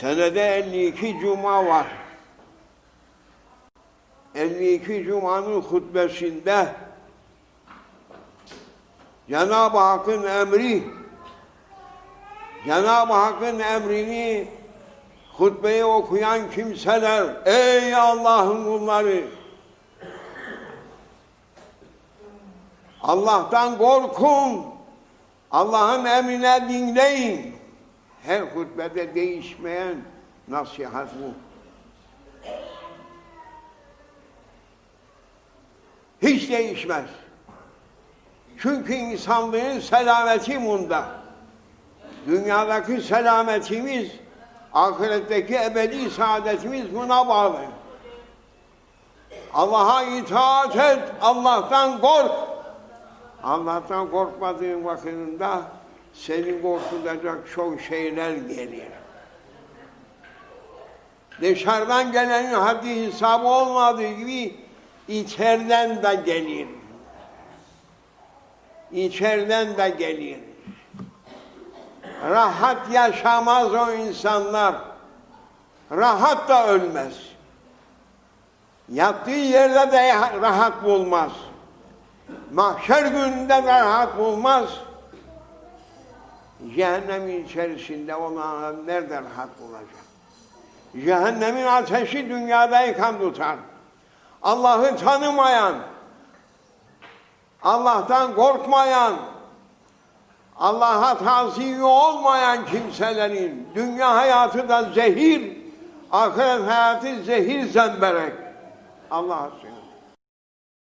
Senede 52 cuma var. 52 cumanın hutbesinde Cenab-ı Hakk'ın emri Cenab-ı Hakk'ın emrini hutbeyi okuyan kimseler ey Allah'ın kulları! Allah'tan korkun. Allah'ın emrine dinleyin her hutbede değişmeyen nasihat bu. Hiç değişmez. Çünkü insanlığın selameti bunda. Dünyadaki selametimiz, ahiretteki ebedi saadetimiz buna bağlı. Allah'a itaat et, Allah'tan kork. Allah'tan korkmadığın vakitinde seni korkutacak çok şeyler gelir. Dışarıdan gelenin haddi hesabı olmadığı gibi içeriden de gelir. İçeriden de gelir. Rahat yaşamaz o insanlar. Rahat da ölmez. Yattığı yerde de rahat bulmaz. Mahşer gününde de rahat bulmaz. Cehennemin içerisinde olan nerede rahat bulacak? Cehennemin ateşi dünyadayken tutar. Allah'ı tanımayan, Allah'tan korkmayan, Allah'a taziyi olmayan kimselerin dünya hayatı da zehir, ahiret hayatı zehir zemberek. Allah'a sığınırım.